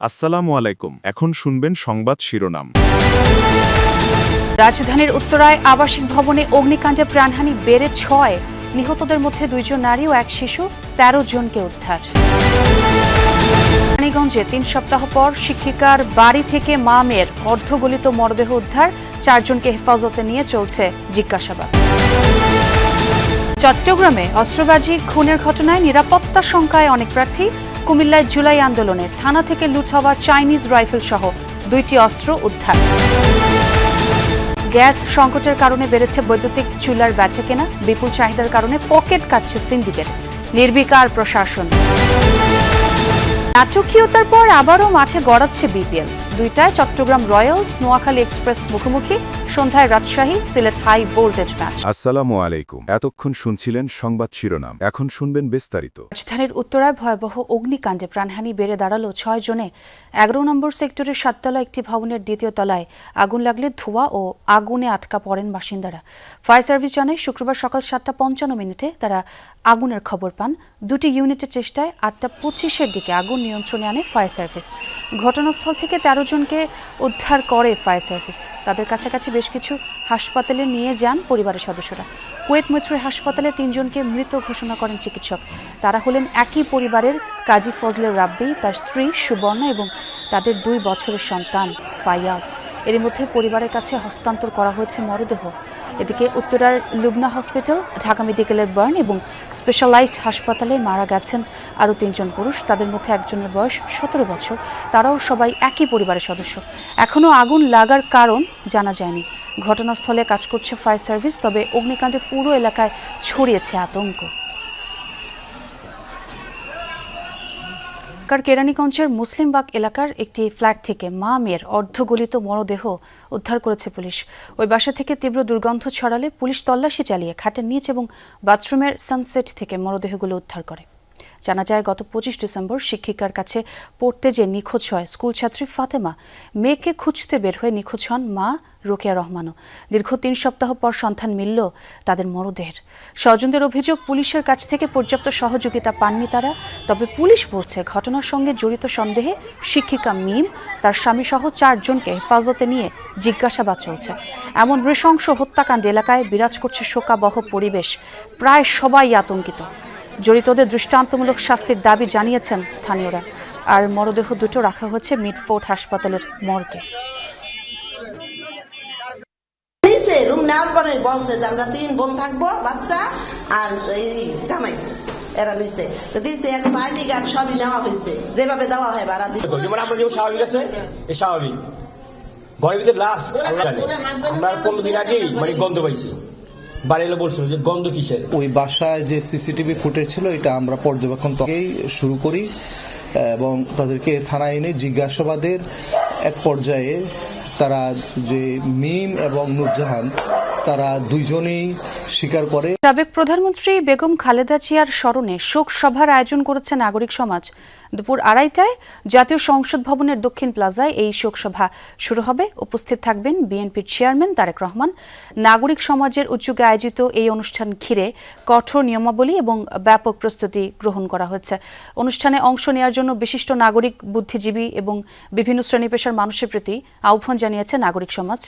আসসালামু আলাইকুম। এখন শুনবেন সংবাদ শিরোনাম। রাজধানীর উত্তরায় আবাসিক ভবনে অগ্নিকাণ্ডে প্রাণহানি বেড়ে ছয়। নিহতদের মধ্যে দুইজন নারী ও এক শিশু, তেরো জনকে উদ্ধার। রানীগঞ্জে তিন সপ্তাহ পর শিক্ষিকার বাড়ি থেকে মা মেয়ের অর্ধগলিত মরদেহ উদ্ধার। চারজনকে হেফাজতে নিয়ে চলছে জিজ্ঞাসাবাদ। চট্টগ্রামে অস্ত্রবাজি, খুনের ঘটনায় নিরাপত্তা শঙ্কায় অনেক প্রার্থী। কুমিল্লায় জুলাই আন্দোলনে থানা থেকে লুট হওয়া চাইনিজ রাইফেল সহ দুইটি অস্ত্র উদ্ধার। গ্যাস সংকটের কারণে বেড়েছে বৈদ্যুতিক চুলার বেচাকেনা বিপুল চাহিদার কারণে পকেট কাটছে সিন্ডিকেট, নির্বিকার প্রশাসন। নাটকীয়তার পর আবারও মাঠে গড়াচ্ছে বিপিএল। দুইটায় চট্টগ্রাম রয়্যালস নোয়াখালী এক্সপ্রেস মুখোমুখি সন্ধ্যায় Rajshahi Sylhet high voltage match. আসসালামু আলাইকুম। এতক্ষণ শুনছিলেন সংবাদ শিরোনাম। এখন শুনবেন বিস্তারিত। রাজধানীর উত্তরায় ভয়াবহ অগ্নিকাণ্ডে প্রাণহানি বেড়ে দাঁড়াল ছয় জনে। এগারো নম্বর সেক্টরের সাততলা একটি ভবনের দ্বিতীয় তলায় আগুন লাগলে ধোঁয়া ও আগুনে আটকা পড়েন বাসিন্দারা। ফায়ার সার্ভিস জানায় শুক্রবার সকাল সাতটা পঞ্চান্ন মিনিটে তারা আগুনের খবর পান। দুটি ইউনিটের চেষ্টায় আটটা পঁচিশের দিকে আগুন নিয়ন্ত্রণে আনে ফায়ার সার্ভিস। ঘটনাস্থল থেকে তেরো জনকে উদ্ধার করে ফায়ার সার্ভিস। তাদের কাছাকাছি বেশ কিছু হাসপাতালে নিয়ে যান পরিবারের সদস্যরা। কুয়েত মৈত্রী হাসপাতালে তিনজনকে মৃত ঘোষণা করেন চিকিৎসক। তারা হলেন একই পরিবারের কাজী ফজলে রাব্বি, তার স্ত্রী সুবর্ণা এবং তাদের দুই বছরের সন্তান ফাইয়াজ। এর মধ্যে পরিবারের কাছে হস্তান্তর করা হয়েছে মরদেহ। এদিকে উত্তরার লুবনা হসপিটাল, ঢাকা মেডিকেলের বার্ন এবং স্পেশালাইজড হাসপাতালে মারা গেছেন আরও তিনজন পুরুষ। তাদের মধ্যে একজনের বয়স সতেরো বছর। তারাও সবাই একই পরিবারের সদস্য। এখনও আগুন লাগার কারণ জানা যায়নি। ঘটনাস্থলে কাজ করছে ফায়ার সার্ভিস, তবে অগ্নিকাণ্ডে পুরো এলাকায় ছড়িয়েছে আতঙ্ক। ঢাকার কেরানীগঞ্জের মুসলিমবাগ এলাকার একটি ফ্ল্যাট থেকে মা মেয়ের অর্ধগলিত মরদেহ উদ্ধার করেছে পুলিশ। ওই বাসা থেকে তীব্র দুর্গন্ধ ছড়ালে পুলিশ তল্লাশি চালিয়ে খাটের নিচ এবং বাথরুমের সানসেট থেকে মরদেহগুলো উদ্ধার করে। জানা যায়, গত পঁচিশ ডিসেম্বর শিক্ষিকার কাছে পড়তে যে নিখোঁজ হয় স্কুল ছাত্রী ফাতেমা, মেয়েকে খুঁজতে বের হয়ে নিখোঁজ হন মা রোকেয়া রহমানও। দীর্ঘ তিন সপ্তাহ পর সন্ধান মিলল তাদের মরদেহের। স্বজনদের অভিযোগ, পুলিশের কাছ থেকে পর্যাপ্ত সহযোগিতা পাননি তারা। তবে পুলিশ বলছে, ঘটনার সঙ্গে জড়িত সন্দেহে শিক্ষিকা মিম, তার স্বামী সহ চারজনকে হেফাজতে নিয়ে জিজ্ঞাসাবাদ চলছে। এমন নৃশংস হত্যাকাণ্ড এলাকায় বিরাজ করছে শোকাবহ পরিবেশ। প্রায় সবাই আতঙ্কিত। জড়িতদের দৃষ্টান্তমূলক শাস্তির দাবি জানিয়েছেন স্থানীয়রা। আর মরদেহ দুটো রাখা হয়েছে মিডফোর্ট হাসপাতালের মর্গে। রুম নেওয়ার পরে বলছে যে আমরা তিন বোন থাকব বাচ্চা আর এই জামাই। এরা নিচে তো দিছে এখন আইডি কার্ড সবই নেওয়া হয়েছে। যেভাবে দেওয়া হয় ভাড়া আমরা যেমন স্বাভাবিক আছে এ স্বাভাবিক। ঘরের ভিতরে লাশ আল্লাহ জানে। আমরা দিন আগেই মানে গন্ধ পাইছি। বাড়ি এলে বলছিল যে গন্ধ কিসের? ওই বাসায় যে সিসিটিভি ফুটেজ ছিল এটা আমরা পর্যবেক্ষণ থেকেই শুরু করি এবং তাদেরকে থানায় এনে জিজ্ঞাসাবাদের এক পর্যায়ে তারা যে মিম এবং নূরজাহান তারা দুইজনেই স্বীকার করে। সাবেক প্রধানমন্ত্রী বেগম খালেদা জিয়ার স্মরণে শোক সভার আয়োজন করেছে নাগরিক সমাজ। দুপুর আড়াইটায় জাতীয় সংসদ ভবনের দক্ষিণ প্লাজায় এই শোক সভা শুরু হবে। উপস্থিত থাকবেন বিএনপির চেয়ারম্যান তারেক রহমান। নাগরিক সমাজের উদ্যোগে আয়োজিত এই অনুষ্ঠান ঘিরে কঠোর নিয়মাবলী এবং ব্যাপক প্রস্তুতি গ্রহণ করা হয়েছে। অনুষ্ঠানে অংশ নেওয়ার জন্য বিশিষ্ট নাগরিক, বুদ্ধিজীবী এবং বিভিন্ন শ্রেণি পেশার মানুষের প্রতি আহ্বান জানিয়েছে নাগরিক সমাজ।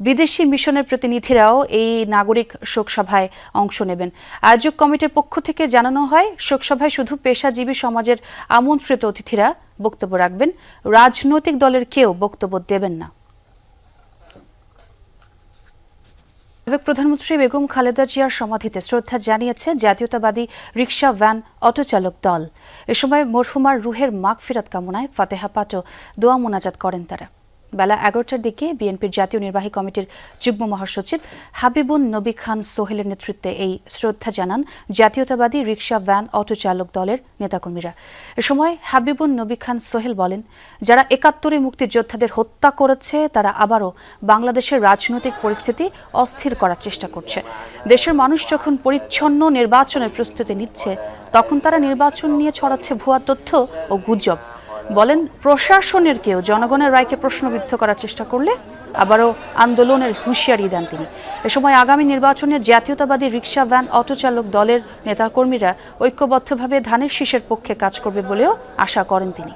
বিদেশি মিশনের প্রতিনিধিরাও এই নাগরিক শোকসভায় অংশ নেবেন। আয়োজক কমিটির পক্ষ থেকে জানানো হয়, শোকসভায় শুধু পেশাজীবী সমাজের আমন্ত্রিত অতিথিরা বক্তব্য রাখবেন। রাজনৈতিক দলের কেউ বক্তব্য দেবেন না। প্রধানমন্ত্রী বেগম খালেদা জিয়ার সমাধিতে শ্রদ্ধা জানিয়েছে জাতীয়তাবাদী রিক্সা ভ্যান, অটোচালক দল। এ সময় মরহুমার রুহের মাগফিরাত কামনায় ফাতেহা পাটো দোয়া মোনাজাত করেন তারা। বেলা এগারোটার দিকে বিএনপির জাতীয় নির্বাহী কমিটির যুগ্ম মহাসচিব হাবিবুন নবী খান সোহেলের নেতৃত্বে এই শ্রদ্ধা জানান জাতীয়তাবাদী রিকশা, ভ্যান অটো চালক দলের নেতাকর্মীরা। এ সময় হাবিবুন নবী খান সোহেল বলেন, যারা একাত্তরে মুক্তিযোদ্ধাদের হত্যা করেছে, তারা আবারও বাংলাদেশের রাজনৈতিক পরিস্থিতি অস্থির করার চেষ্টা করছে। দেশের মানুষ যখন পরিচ্ছন্ন নির্বাচনের প্রস্তুতি নিচ্ছে, তখন তারা নির্বাচন নিয়ে ছড়াচ্ছে ভুয়া তথ্য ও গুজব। বলেন, প্রশাসনের কেউ জনগণের রায়কে প্রশ্নবিদ্ধ করার চেষ্টা করলে আবারও আন্দোলনের হুঁশিয়ারি দেন তিনি। এ সময় আগামী নির্বাচনে জাতীয়তাবাদী রিকশা ভ্যান অটো চালক দলের নেতাকর্মীরা ঐক্যবদ্ধভাবে ধানের শীষের পক্ষে কাজ করবে বলেও আশা করেন তিনি।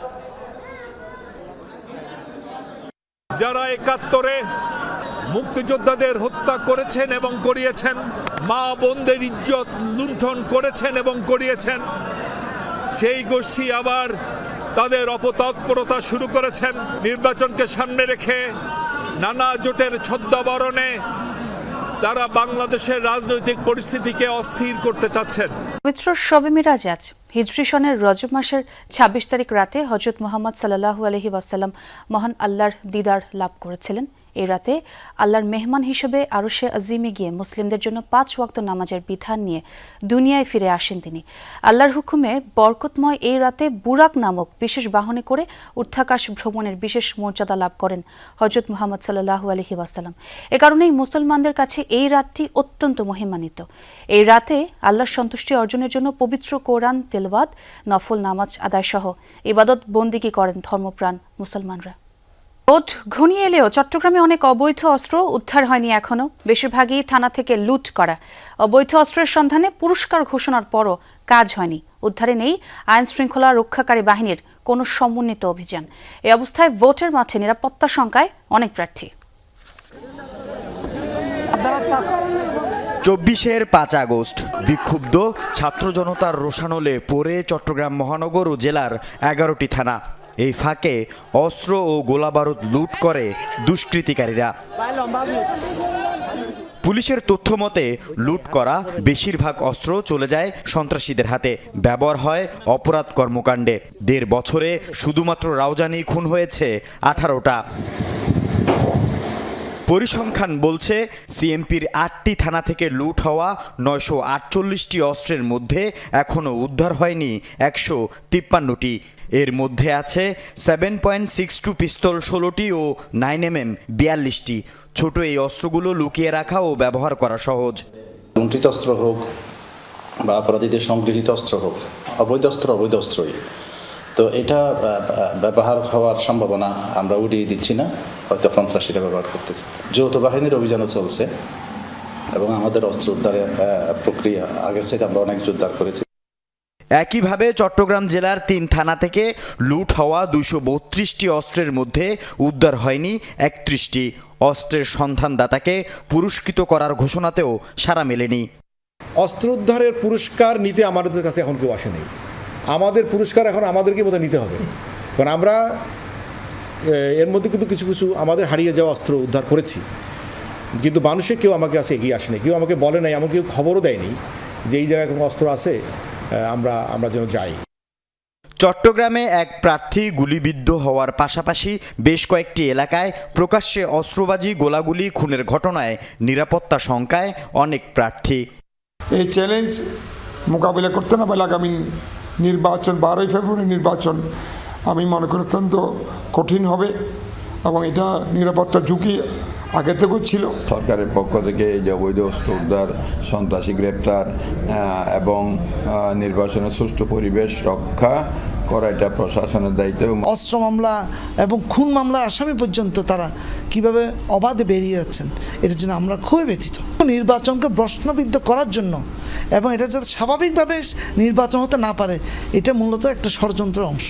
যারা একাত্তরে মুক্তিযোদ্ধাদের হত্যা করেছেন এবং করিয়েছেন, মা বোনদের ইজ্জত লুণ্ঠন করেছেন এবং করিয়েছেন, সেই গোষ্ঠী আবার তাদের অপতৎপরতা শুরু করেছেন। নির্বাচনকে সামনে রেখে নানা জোটের ছদ্মাবরণে তারা বাংলাদেশের রাজনৈতিক পরিস্থিতিকে অস্থির করতে চাচ্ছেন। মিত্র সবে মিরাজ আজ হিজরি সনের রজব মাসের ছাব্বিশ তারিখ রাতে হজরত মোহাম্মদ সাল্লাহু আলহি ওয়াসাল্লাম মহান আল্লাহর দিদার লাভ করেছিলেন। এই রাতে আল্লাহর মেহমান হিসেবে আরশে আজিমে গিয়ে মুসলিমদের জন্য পাঁচ ওয়াক্ত নামাজের বিধান নিয়ে দুনিয়ায় ফিরে আসেন তিনি। আল্লাহর হুকুমে বরকতময় এই রাতে বুরাক নামক বিশেষ বাহনে করে উর্থাকাশ ভ্রমণের বিশেষ মর্যাদা লাভ করেন হজরত মোহাম্মদ সাল্লাহু আলহি ওয়াসাল্লাম। এ কারণেই মুসলমানদের কাছে এই রাতটি অত্যন্ত মহিমান্বিত। এই রাতে আল্লাহর সন্তুষ্টি অর্জনের জন্য পবিত্র কোরআন, তেলওয়াত, নফল, নামাজ আদায় সহ ইবাদত বন্দিগি করেন ধর্মপ্রাণ মুসলমানরা। ভোট ঘনিয়ে এলেও চট্টগ্রামে অনেক অবৈধ অস্ত্র উদ্ধার হয়নি এখনও বেশিরভাগই থানা থেকে লুট করা। অবৈধ অস্ত্রের সন্ধানে পুরস্কার ঘোষণার পরও কাজ হয়নি। উদ্ধারে নেই আইন শৃঙ্খলা রক্ষাকারী বাহিনীর কোনো সমন্বিত অভিযান। এই অবস্থায় ভোটের মাঠে নিরাপত্তা শঙ্কায় অনেক প্রার্থী। চব্বিশের পাঁচ আগস্ট, বিক্ষুব্ধ ছাত্র জনতার রোষানলে পড়ে চট্টগ্রাম মহানগর ও জেলার এগারোটি থানা। এই ফাঁকে অস্ত্র ও গোলাবারুদ লুট করে দুষ্কৃতিকারীরা। পুলিশের তথ্য মতে, লুট করা বেশিরভাগ অস্ত্র চলে যায় সন্ত্রাসীদের হাতে। ব্যবহার হয় অপরাধ কর্মকাণ্ডে। দেড় বছরে শুধুমাত্র রাউজানি খুন হয়েছে আঠারোটা। পরিসংখ্যান বলছে, সিএমপির আটটি থানা থেকে লুট হওয়া নয়শো আটচল্লিশটি অস্ত্রের মধ্যে এখনও উদ্ধার হয়নি একশো তিপ্পান্নটি। এর মধ্যে আছে seven point six two pistol ষোলোটি ও নাইন এম এম বিয়াল্লিশটি। ছোট এই অস্ত্রগুলো লুকিয়ে রাখা ও ব্যবহার করা সহজ। লুণ্ঠিত অস্ত্র হোক বা অপরাধীদের সংগৃহীত অস্ত্র হোক, অবৈধ অস্ত্র অবৈধ অস্ত্রই। তো এটা ব্যবহার হওয়ার সম্ভাবনা আমরা উড়িয়ে দিচ্ছি না, হয়তো সন্ত্রাসীরা ব্যবহার করতেছে। যৌথ বাহিনীর অভিযানও চলছে এবং আমাদের অস্ত্র উদ্ধারের প্রক্রিয়া, আগের থেকে আমরা অনেক উদ্ধার করেছি। একইভাবে চট্টগ্রাম জেলার তিন থানা থেকে লুট হওয়া দুশো বত্রিশটি অস্ত্রের মধ্যে উদ্ধার হয়নি একত্রিশটি। অস্ত্রের সন্ধানদাতাকে পুরস্কৃত করার ঘোষণাতেও সাড়া মেলেনি। অস্ত্র উদ্ধারের পুরস্কার নিতে আমাদের কাছে এখন কেউ আসেনি। আমাদের পুরস্কার এখন আমাদেরকে বোধহয় নিতে হবে। কারণ আমরা এর মধ্যে কিন্তু কিছু কিছু আমাদের হারিয়ে যাওয়া অস্ত্র উদ্ধার করেছি। কিন্তু মানুষের কেউ আমাকে কাছে এগিয়ে আসেনি। কেউ আমাকে বলে নাই, আমাকে কেউ খবরও দেয়নি যে এই জায়গায় কোনো অস্ত্র আছে। আমরা আমরা যেন যাই। চট্টগ্রামে এক প্রার্থী গুলিবিদ্ধ হওয়ার পাশাপাশি বেশ কয়েকটি এলাকায় প্রকাশ্যে অস্ত্রবাজি গোলাগুলি খুনের ঘটনায় নিরাপত্তা শঙ্কায় অনেক প্রার্থী। এই চ্যালেঞ্জ মোকাবিলা করতে না পারলে আগামী নির্বাচন বারোই ফেব্রুয়ারি নির্বাচন আমি মনে করি অত্যন্ত কঠিন হবে এবং এটা নিরাপত্তা ঝুঁকি আগে থেকেও ছিল। সরকারের পক্ষ থেকে এই যে অবৈধ অস্ত্র উদ্ধার সন্ত্রাসী গ্রেপ্তার এবং নির্বাচনের সুষ্ঠু পরিবেশ রক্ষা করা এটা প্রশাসনের দায়িত্ব। অস্ত্র মামলা এবং খুন মামলা আসামি পর্যন্ত তারা কীভাবে অবাধে বেরিয়ে যাচ্ছেন এটার জন্য আমরা খুবই ব্যথিত। নির্বাচনকে প্রশ্নবিদ্ধ করার জন্য এবং এটা যাতে স্বাভাবিকভাবে নির্বাচন হতে না পারে এটা মূলত একটা ষড়যন্ত্রের অংশ।